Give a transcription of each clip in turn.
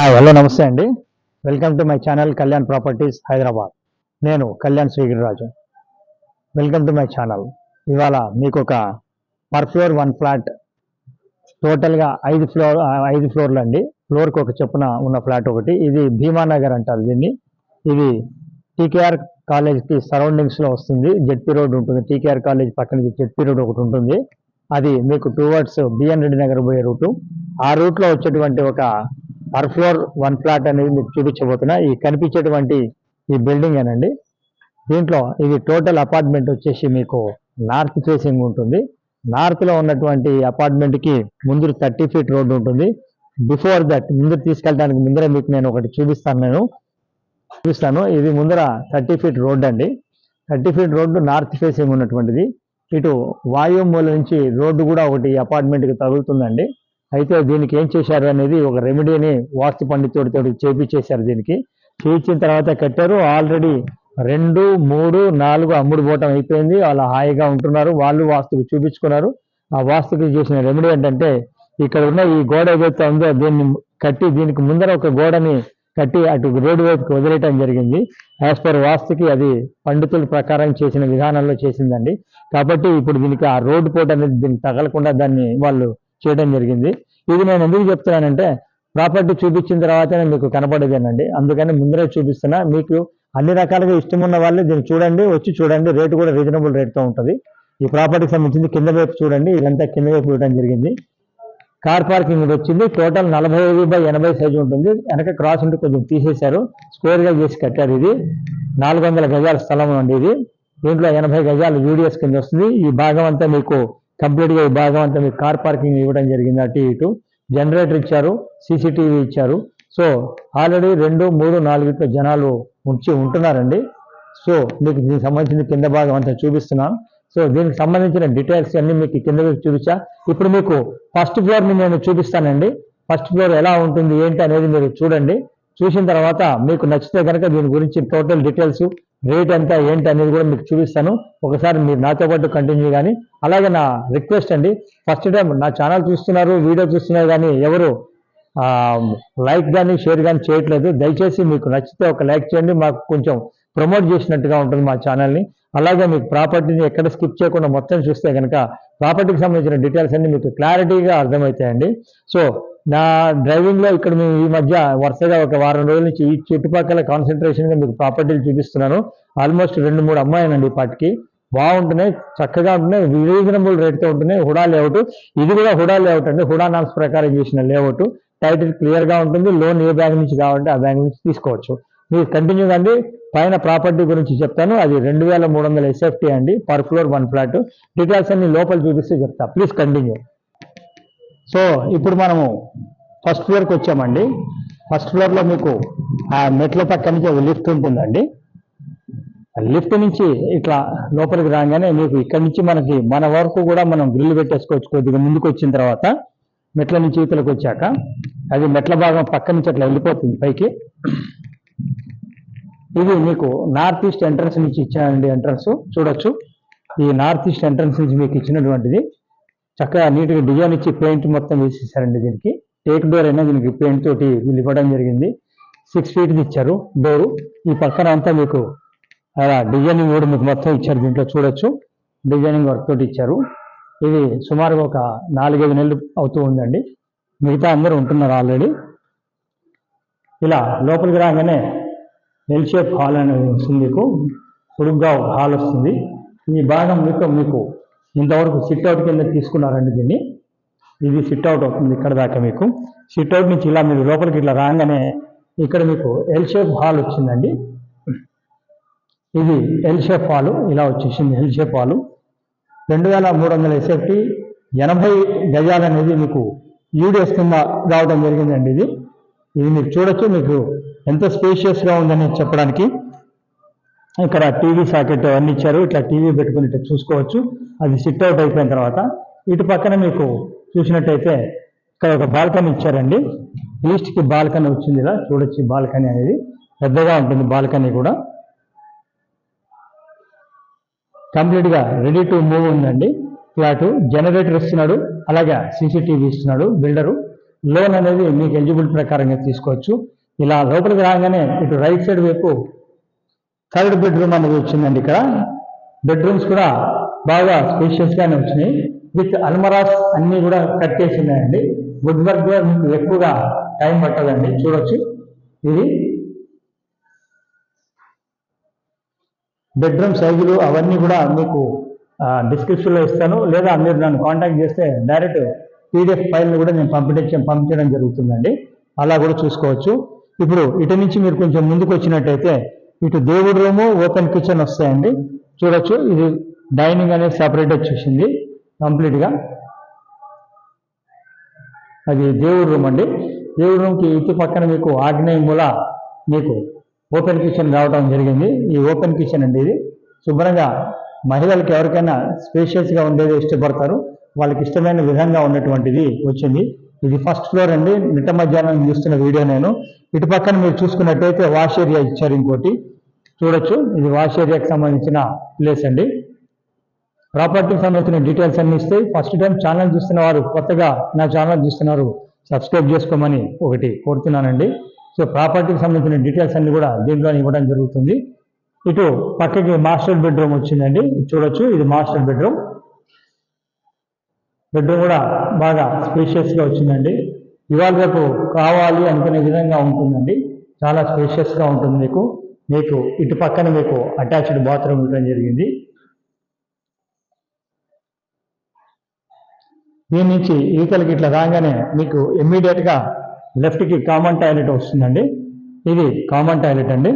Hi hello నమస్తే అండి. Welcome to my channel Kalyan properties Hyderabad నేను Kalyan Srigiriraju welcome to my channel ఇవాళ మీకు ఒక పర్ ఫ్లోర్ వన్ ఫ్లాట్ టోటల్గా ఐదు ఫ్లోర్ ఐదు ఫ్లోర్లు అండి. ఫ్లోర్కి ఒక చొప్పున ఉన్న ఫ్లాట్ ఒకటి. ఇది భీమానగర్ అంటారు దీన్ని. ఇది టీకేఆర్ కాలేజ్కి సరౌండింగ్స్లో వస్తుంది. జెడ్పీ రోడ్ ఉంటుంది. టీకేఆర్ కాలేజ్ పక్కన జెడ్పీ రోడ్ ఒకటి ఉంటుంది. అది మీకు towards BN Reddy Nagar పోయే రూటు. ఆ రూట్లో వచ్చేటువంటి ఒక పర్ ఫ్లోర్ వన్ ఫ్లాట్ అనేది మీకు చూపించబోతున్నా. ఈ కనిపించేటువంటి ఈ బిల్డింగ్ ఏనండి దీంట్లో ఇది టోటల్ అపార్ట్మెంట్ వచ్చేసి మీకు నార్త్ ఫేసింగ్ ఉంటుంది. నార్త్లో ఉన్నటువంటి అపార్ట్మెంట్కి ముందు థర్టీ ఫీట్ రోడ్డు ఉంటుంది. బిఫోర్ దట్ ముందు తీసుకెళ్ళడానికి ముందర మీకు నేను ఒకటి చూపిస్తాను నేను. చూపిస్తాను. ఇది ముందర థర్టీ ఫీట్ రోడ్ అండి. Thirty feet road north facing ఉన్నటువంటిది. ఇటు వాయుమూల నుంచి రోడ్డు కూడా ఒకటి అపార్ట్మెంట్కి తగులుతుందండి. అయితే దీనికి ఏం చేశారు అనేది ఒక రెమెడీని వాస్తు పండితుడితో చేపించేశారు దీనికి. చేయించిన తర్వాత కట్టారు. ఆల్రెడీ రెండు మూడు నాలుగు అమ్ముడు పోవటం అయిపోయింది. వాళ్ళు హాయిగా ఉంటున్నారు. వాళ్ళు వాస్తుకు చూపించుకున్నారు. ఆ వాస్తుకి చేసిన రెమెడీ ఏంటంటే ఇక్కడ ఉన్న ఈ గోడ ఏదైతే ఉందో దీన్ని కట్టి దీనికి ముందర ఒక గోడని కట్టి అటు రోడ్డు వైపుకి వదిలేయటం జరిగింది. యాజ్ పర్ వాస్తుకి అది పండితుల ప్రకారం చేసిన విధానంలో చేసిందండి. కాబట్టి ఇప్పుడు దీనికి ఆ రోడ్డు పోట అనేది దీనికి తగలకుండా దాన్ని వాళ్ళు చేయడం జరిగింది. ఇది నేను ఎందుకు చెప్తున్నానంటే ప్రాపర్టీ చూపించిన తర్వాతనే మీకు కనపడేదేనండి. అందుకని ముందరే చూపిస్తున్నా. మీకు అన్ని రకాలుగా ఇష్టం ఉన్న వాళ్ళు దీన్ని చూడండి వచ్చి చూడండి. రేటు కూడా రీజనబుల్ రేట్తో ఉంటుంది. ఈ ప్రాపర్టీకి సంబంధించింది కింద వైపు చూడండి. ఇదంతా కింద వైపు ఇవ్వడం జరిగింది. కార్ పార్కింగ్ ఇది వచ్చింది. టోటల్ నలభై ఐదు బై ఎనభై సైజు ఉంటుంది. వెనక క్రాస్ ఉంటే కొంచెం తీసేశారు. స్క్వేర్గా చేసి కట్టారు ఇది. నాలుగు వందల గజాల స్థలం అండి ఇది. దీంట్లో ఎనభై గజాలు యూడిఎస్ కింద వస్తుంది. ఈ భాగం అంతా మీకు కంప్లీట్గా ఈ భాగం అంతా మీకు కార్ పార్కింగ్ ఇవ్వడం జరిగింది అటు ఇటు. జనరేటర్ ఇచ్చారు సీసీటీవీ ఇచ్చారు. సో ఆల్రెడీ రెండు మూడు నాలుగిట్లో జనాలు ఉంచి ఉంటున్నారండి. సో మీకు దీనికి సంబంధించిన కింద భాగం అంతా చూపిస్తున్నాను. సో దీనికి సంబంధించిన డీటెయిల్స్ అన్ని మీకు కింద చూపించా. ఇప్పుడు మీకు ఫస్ట్ ఫ్లోర్ని నేను చూపిస్తానండి. ఫస్ట్ ఫ్లోర్ ఎలా ఉంటుంది ఏంటి అనేది మీరు చూడండి. చూసిన తర్వాత మీకు నచ్చితే కనుక దీని గురించి టోటల్ డీటెయిల్స్ రేట్ ఎంత ఏంటి అనేది కూడా మీకు చూపిస్తాను. ఒకసారి మీరు నాతో పాటు కంటిన్యూ కానీ అలాగే నా రిక్వెస్ట్ అండి. ఫస్ట్ టైం నా ఛానల్ చూస్తున్నారు వీడియో చూస్తున్నారు కానీ ఎవరు లైక్ కానీ షేర్ కానీ చేయట్లేదు. దయచేసి మీకు నచ్చితే ఒక లైక్ చేయండి. మాకు కొంచెం ప్రమోట్ చేసినట్టుగా ఉంటుంది మా ఛానల్ని అలాగే మీకు ప్రాపర్టీని ఎక్కడ స్కిప్ చేయకుండా మొత్తం చూస్తే కనుక ప్రాపర్టీకి సంబంధించిన డీటెయిల్స్ అన్ని మీకు క్లారిటీగా అర్థమవుతాయండి. సో నా డ్రైవింగ్లో ఇక్కడ మేము ఈ మధ్య వరుసగా ఒక వారం రోజుల నుంచి ఈ చుట్టుపక్కల కాన్సన్ట్రేషన్గా మీకు ప్రాపర్టీలు చూపిస్తున్నాను. ఆల్మోస్ట్ రెండు మూడు అమ్మాయినండి ఈ పాటికి. బాగుంటున్నాయి చక్కగా ఉంటున్నాయి రీజనబుల్ రేట్తో ఉంటున్నాయి. హుడా లేఅవుట్ ఇది కూడా హుడా లేఅవుట్ అండి. హుడా నామ్స్ ప్రకారం చేసిన లేఅవుట్ టైటిల్ క్లియర్గా ఉంటుంది. లోన్ ఏ బ్యాంక్ నుంచి కావాలంటే ఆ బ్యాంక్ నుంచి తీసుకోవచ్చు. మీరు కంటిన్యూ అండి పైన ప్రాపర్టీ గురించి చెప్తాను. అది రెండు వేల మూడు వందల ఎస్ఎఫ్టీ అండి. Per floor one flat details అన్ని లోపల చూపిస్తే చెప్తా. ప్లీజ్ కంటిన్యూ సో ఇప్పుడు మనము ఫస్ట్ ఫ్లోర్కి వచ్చామండి. ఫస్ట్ ఫ్లోర్లో మీకు ఆ మెట్ల పక్క నుంచి ఒక లిఫ్ట్ ఉంటుందండి. లిఫ్ట్ నుంచి ఇట్లా లోపలికి రాగానే మీకు ఇక్కడి నుంచి మనకి మన వరకు కూడా మనం గ్రిల్ పెట్టేసుకోవచ్చు కొద్దిగా ముందుకు వచ్చిన తర్వాత. మెట్ల నుంచి ఇతలకు వచ్చాక. అది మెట్ల భాగం పక్క నుంచి అట్లా వెళ్ళిపోతుంది పైకి. ఇది మీకు నార్త్ ఈస్ట్ ఎంట్రన్స్ నుంచి ఇచ్చానండి ఎంట్రన్స్ చూడొచ్చు. ఈ నార్త్ ఈస్ట్ ఎంట్రన్స్ నుంచి మీకు ఇచ్చినటువంటిది. చక్కగా నీట్గా డిజైన్ ఇచ్చి పెయింట్ మొత్తం వేసేసారండి దీనికి. టేక్ డోర్ అయినా దీనికి పెయింట్ తోటి వీళ్ళు ఇవ్వడం జరిగింది. సిక్స్ ఫీట్ ఇచ్చారు డోరు. ఈ పక్కన అంతా మీకు అలా డిజైనింగ్ కూడా మీకు మొత్తం ఇచ్చారు దీంట్లో చూడొచ్చు. డిజైనింగ్ వర్క్ తోటి ఇచ్చారు. ఇది సుమారుగా ఒక నాలుగైదు నెలలు అవుతూ ఉందండి. మిగతా అందరూ ఉంటున్నారు ఆల్రెడీ. ఇలా లోపలికి రాగానే ఎల్ షేప్ హాల్ అనేది వస్తుంది మీకు. పొడుగ్గా హాల్ వస్తుంది. ఈ భాగం మీకు మీకు ఇంతవరకు సిట్అవుట్ కింద తీసుకున్నారండి దీన్ని. ఇది సిట్ అవుట్ అవుతుంది ఇక్కడ దాకా మీకు. సిట్ అవుట్ నుంచి ఇలా మీరు లోపలికి ఇట్లా రాగానే ఇక్కడ మీకు ఎల్ షేప్ హాల్ వచ్చిందండి. ఇది ఎల్ షేప్ హాల్ ఇలా వచ్చేసింది ఎల్ షేప్ హాల్ రెండు వేల మూడు వందల ఎస్ఎఫ్టీ ఎనభై గజాలు అనేది మీకు యూడిఎస్ కింద రావడం జరిగిందండి ఇది. ఇది మీరు చూడొచ్చు మీకు ఎంత స్పేషియస్గా ఉందని చెప్పడానికి. ఇక్కడ టీవీ సాకెట్ అన్ని ఇచ్చారు. ఇట్లా టీవీ పెట్టుకుని చూసుకోవచ్చు. అది సిట్ అవుట్ అయిపోయిన తర్వాత ఇటు పక్కన మీకు చూసినట్టయితే ఇక్కడ ఒక బాల్కనీ ఇచ్చారండి. లీస్ట్కి బాల్కనీ వచ్చింది ఇలా చూడొచ్చు బాల్కనీ అనేది. పెద్దగా ఉంటుంది బాల్కనీ కూడా. కంప్లీట్గా రెడీ టు మూవ్ ఉందండి. ఫ్లాట్ జనరేటర్ ఇస్తున్నాడు. అలాగే సీసీటీవీ ఇస్తున్నాడు బిల్డరు లోన్ అనేది మీకు ఎలిజిబుల్ ప్రకారంగా తీసుకోవచ్చు. ఇలా లోపలికి రాగానే ఇటు రైట్ సైడ్ వైపు థర్డ్ బెడ్రూమ్ అనేది వచ్చిందండి ఇక్కడ. బెడ్రూమ్స్ కూడా బాగా స్పేషియస్ గానే వచ్చినాయి. విత్ అల్మరాస్ అన్ని కూడా కట్టేసినాయండి వుడ్ వర్క్ కూడా మీకు ఎక్కువగా టైం పట్టదండి. చూడొచ్చు. ఇది బెడ్రూమ్ సైజులు అవన్నీ కూడా మీకు డిస్క్రిప్షన్లో ఇస్తాను. లేదా మీరు నన్ను కాంటాక్ట్ చేస్తే డైరెక్ట్ పీడిఎఫ్ ఫైల్ కూడా నేను పంపించడం పంపించడం జరుగుతుందండి. అలా కూడా చూసుకోవచ్చు. ఇప్పుడు ఇటు నుంచి మీరు కొంచెం ముందుకు వచ్చినట్టయితే ఇటు దేవుడి రూము ఓపెన్ కిచెన్ వస్తాయండి. చూడొచ్చు ఇది డైనింగ్ అనేది సెపరేట్ వచ్చేసింది కంప్లీట్గా. అది దేవుడి రూమ్ అండి. దేవుడి రూమ్కి ఇటు పక్కన మీకు ఆగ్నేయ మూల మీకు ఓపెన్ కిచెన్ రావడం జరిగింది. ఈ ఓపెన్ కిచెన్ అండి ఇది. శుభ్రంగా మహిళలకు ఎవరికైనా స్పేషియస్గా ఉండేది ఇష్టపడతారు. వాళ్ళకి ఇష్టమైన విధంగా ఉన్నటువంటిది వచ్చింది. ఇది ఫస్ట్ ఫ్లోర్ అండి. నిట్ట మధ్యాహ్నం చూస్తున్న వీడియో నేను. ఇటు పక్కన మీరు చూసుకున్నట్టయితే వాష్ ఏరియా ఇచ్చారు ఇంకోటి. చూడొచ్చు. ఇది వాష్ ఏరియాకి సంబంధించిన ప్లేస్ అండి. ప్రాపర్టీకి సంబంధించిన డీటెయిల్స్ అన్ని ఇస్తే ఫస్ట్ టైం ఛానల్ చూస్తున్న వారు కొత్తగా నా ఛానల్ చూస్తున్నారు సబ్స్క్రైబ్ చేసుకోమని ఒకటి కోరుతున్నానండి. సో ప్రాపర్టీకి సంబంధించిన డీటెయిల్స్ అన్ని కూడా దీంట్లో ఇవ్వడం జరుగుతుంది. ఇటు పక్కకి మాస్టర్ బెడ్రూమ్ వచ్చిందండి. ఇది చూడొచ్చు. ఇది మాస్టర్ బెడ్రూమ్ బెడ్రూమ్ కూడా బాగా స్పేషియస్గా వచ్చిందండి. ఇవాళ రేపు కావాలి అనుకునే విధంగా ఉంటుందండి. చాలా స్పేషియస్గా ఉంటుంది మీకు. మీకు ఇటు పక్కన మీకు అటాచ్డ్ బాత్రూమ్ ఇవ్వడం జరిగింది. దీని నుంచి ఈతలకి ఇట్లా రాగానే మీకు ఇమ్మీడియట్గా లెఫ్ట్కి కామన్ టాయిలెట్ వస్తుందండి. ఇది కామన్ టాయిలెట్ అండి.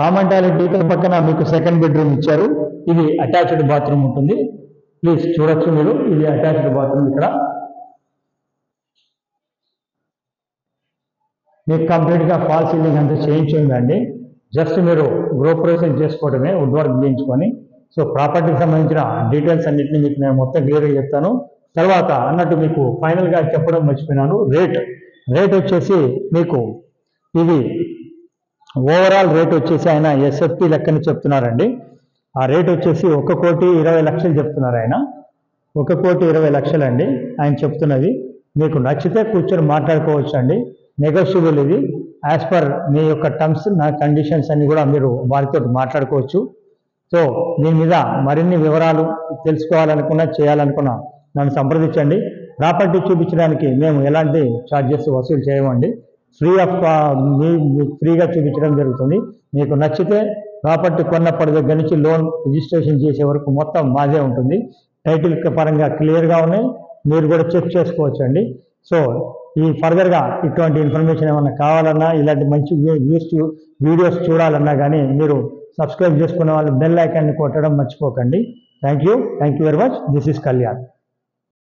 కామన్ టాయిలెట్ ఈతల పక్కన మీకు సెకండ్ బెడ్రూమ్ ఇచ్చారు. ఇది అటాచ్డ్ బాత్రూమ్ ఉంటుంది. ప్లీజ్ చూడొచ్చు మీరు. ఇది అటాచ్డ్ బాత్రూమ్ ఇక్కడ. మీకు కంప్లీట్గా ఫాల్ సీలింగ్ అంతా చేయించుందండి జస్ట్ మీరు గృహప్రవేశం చేసుకోవడమే వుడ్ వర్క్ చేయించుకొని సో ప్రాపర్టీకి సంబంధించిన డీటెయిల్స్ అన్నింటినీ మీకు నేను మొత్తం క్లియర్గా చెప్తాను. తర్వాత అన్నట్టు మీకు ఫైనల్గా చెప్పడం మర్చిపోయినాను. రేట్ రేట్ వచ్చేసి మీకు ఇది ఓవరాల్ రేట్ వచ్చేసి ఆయన ఎస్ఎఫ్టీ లెక్కని చెప్తున్నారండి. ఆ రేట్ వచ్చేసి ఒక కోటి ఇరవై లక్షలు చెప్తున్నారు ఆయన. ఒక కోటి ఇరవై లక్షలు అండి ఆయన చెప్తున్నది. మీకు నచ్చితే కూర్చొని మాట్లాడుకోవచ్చు అండి నెగోషియబుల్ ఇది. యాజ్ పర్ మీ యొక్క టర్మ్స్ నా కండిషన్స్ అన్ని కూడా మీరు వారితో మాట్లాడుకోవచ్చు. సో దీని మీద మరిన్ని వివరాలు తెలుసుకోవాలనుకున్నా చేయాలనుకున్నా నన్ను సంప్రదించండి. ప్రాపర్టీ చూపించడానికి మేము ఎలాంటి ఛార్జెస్ వసూలు చేయమండి. ఫ్రీ ఆఫ్ మీ ఫ్రీగా చూపించడం జరుగుతుంది. మీకు నచ్చితే ప్రాపర్టీ కొన్నప్పటి దగ్గర నుంచి లోన్ రిజిస్ట్రేషన్ చేసే వరకు మొత్తం మాదే ఉంటుంది. టైటిల్ పరంగా క్లియర్గా ఉన్నాయి. మీరు కూడా చెక్ చేసుకోవచ్చు అండి సో ఈ ఫర్దర్గా ఇటువంటి ఇన్ఫర్మేషన్ ఏమైనా కావాలన్నా ఇలాంటి మంచి వ్యూస్ వీడియోస్ చూడాలన్నా కానీ మీరు సబ్స్క్రైబ్ చేసుకునే వాళ్ళు బెల్ ఐకాన్ని కొట్టడం మర్చిపోకండి. Thank you thank you very much this is Kalyan